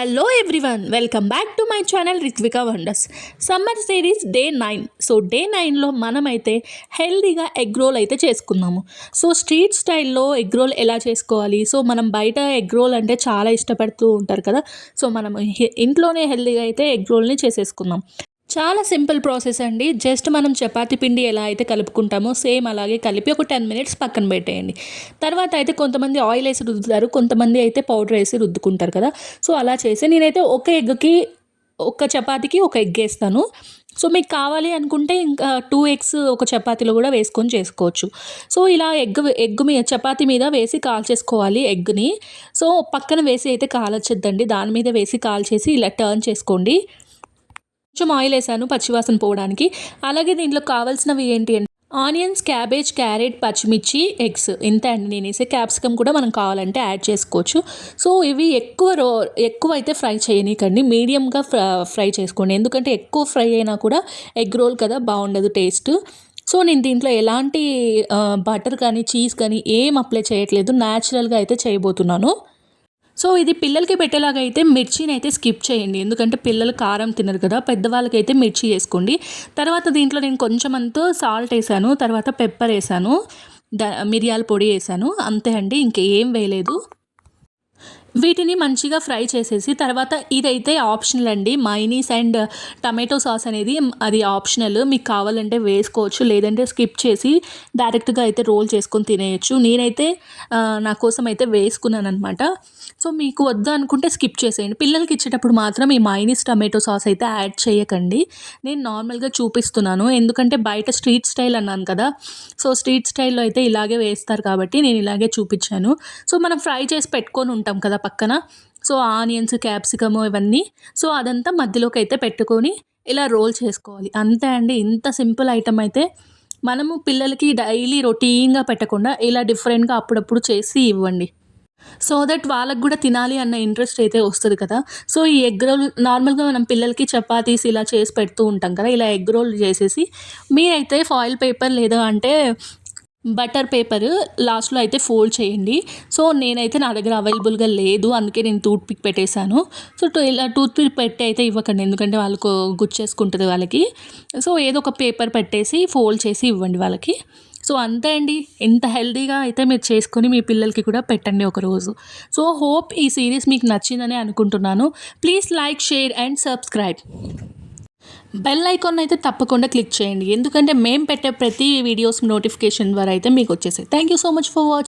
Hello everyone welcome back to my channel Ritvika wonders summer series day nine so day నైన్లో మనమైతే హెల్దీగా egg roll అయితే చేసుకున్నాము. So street స్టైల్లో egg roll ఎలా చేసుకోవాలి? సో మనం బయట ఎగ్ రోల్ అంటే చాలా ఇష్టపడుతూ ఉంటారు కదా. సో మనం ఇంట్లోనే హెల్దీగా అయితే ఎగ్ రోల్ని చేసేసుకుందాం. చాలా సింపుల్ ప్రాసెస్ అండి. జస్ట్ మనం చపాతి పిండి ఎలా అయితే కలుపుకుంటామో సేమ్ అలాగే కలిపి ఒక టెన్ మినిట్స్ పక్కన పెట్టేయండి. తర్వాత అయితే కొంతమంది ఆయిల్ వేసి రుద్దుతారు కొంతమంది అయితే పౌడర్ వేసి రుద్దుకుంటారు కదా. సో అలా చేసి నేనైతే ఒక ఎగ్కి ఒక చపాతీకి ఒక ఎగ్ వేస్తాను. సో మీకు కావాలి అనుకుంటే ఇంకా టూ ఎగ్స్ ఒక చపాతీలో కూడా వేసుకొని చేసుకోవచ్చు. సో ఇలా ఎగ్ ఎగ్ మీద చపాతీ మీద వేసి కాల్చేసుకోవాలి ఎగ్ని. సో పక్కన వేసి అయితే కాల్చొద్దండి దాని మీద వేసి కాల్చేసి ఇలా టర్న్ చేసుకోండి. కొంచెం ఆయిల్ వేసాను పచ్చివాసన పోవడానికి. అలాగే దీంట్లో కావాల్సినవి ఏంటి అంటే ఆనియన్స్ క్యాబేజ్ క్యారెట్ పచ్చిమిర్చి ఎగ్స్. ఇంత అండి. నేను వేసే క్యాప్సికమ్ కూడా మనం కావాలంటే యాడ్ చేసుకోవచ్చు. సో ఇవి ఎక్కువ రో ఎక్కువ అయితే ఫ్రై చేయనీకండి. మీడియంగా ఫ్రై చేసుకోండి. ఎందుకంటే ఎక్కువ ఫ్రై అయినా కూడా ఎగ్ రోల్ కదా బాగుండదు టేస్ట్. సో నేను దీంట్లో ఎలాంటి బటర్ కానీ చీజ్ కానీ ఏం అప్లై చేయట్లేదు. న్యాచురల్గా అయితే చేయబోతున్నాను. సో ఇది పిల్లలకి పెట్టేలాగా అయితే మిర్చిని అయితే స్కిప్ చేయండి. ఎందుకంటే పిల్లలు కారం తినరు కదా పెద్దవాళ్ళకి అయితే మిర్చి వేసుకోండి. తర్వాత దీంట్లో నేను కొంచెం అంతా సాల్ట్ వేసాను తర్వాత పెప్పర్ వేసాను ద మిరియాల పొడి వేసాను అంతే అండి. ఇంకేం వేయలేదు. వీటిని మంచిగా ఫ్రై చేసేసి తర్వాత ఇదైతే ఆప్షనల్ అండి. మైనీస్ అండ్ టమాటో సాస్ అనేది అది ఆప్షనల్. మీకు కావాలంటే వేసుకోవచ్చు లేదంటే స్కిప్ చేసి డైరెక్ట్గా అయితే రోల్ చేసుకొని తినేయచ్చు. నేనైతే నా కోసం అయితే వేసుకున్నాను అనమాట సో మీకు వద్దు అనుకుంటే స్కిప్ చేసేయండి. పిల్లలకి ఇచ్చేటప్పుడు మాత్రం ఈ మైనీస్ టమాటో సాస్ అయితే యాడ్ చేయకండి. నేను నార్మల్గా చూపిస్తున్నాను. ఎందుకంటే బయట స్ట్రీట్ స్టైల్ అన్నాను కదా. సో స్ట్రీట్ స్టైల్లో అయితే ఇలాగే వేస్తారు కాబట్టి నేను ఇలాగే చూపించాను. సో మనం ఫ్రై చేసి పెట్టుకొని ఉంటాం కదా పక్కన. సో ఆనియన్స్ క్యాప్సికమ్ ఇవన్నీ. సో అదంతా మధ్యలోకి అయితే పెట్టుకొని ఇలా రోల్ చేసుకోవాలి. అంతే అండి ఇంత సింపుల్ ఐటమ్ అయితే మనము పిల్లలకి డైలీ రొటీన్గా పెట్టకుండా ఇలా డిఫరెంట్గా అప్పుడప్పుడు చేసి ఇవ్వండి. సో దట్ వాళ్ళకు కూడా తినాలి అన్న ఇంట్రెస్ట్ అయితే వస్తుంది కదా. సో ఈ ఎగ్ రోల్ నార్మల్గా మనం పిల్లలకి చపాతీస్ ఇలా చేసి పెడుతూ ఉంటాం కదా ఇలా ఎగ్ రోల్ చేసేసి. మీరైతే ఫాయిల్ పేపర్ లేదా అంటే బటర్ పేపర్ లాస్ట్లో అయితే ఫోల్డ్ చేయండి. సో నేనైతే నా దగ్గర అవైలబుల్గా లేదు. అందుకే నేను టూత్ పిక్ పెట్టేశాను. సో ఇలా టూత్ పిక్ పెట్టి అయితే ఇవ్వకండి. ఎందుకంటే వాళ్ళకు గుచ్చేసుకుంటుంది వాళ్ళకి. సో ఏదో ఒక పేపర్ పెట్టేసి ఫోల్డ్ చేసి ఇవ్వండి వాళ్ళకి. సో అంతే అండి. ఎంత హెల్దీగా అయితే మీరు చేసుకొని మీ పిల్లలకి కూడా పెట్టండి ఒకరోజు. సో హోప్ ఈ సిరీస్ మీకు నచ్చిందని అనుకుంటున్నాను. Please like share and subscribe. Bell icon అయితే తప్పకుండా క్లిక్ చేయండి. ఎందుకంటే మేము పెట్టే ప్రతి వీడియోస్ నోటిఫికేషన్ ద్వారా అయితే మీకు వచ్చేసాయి thank you so much for watching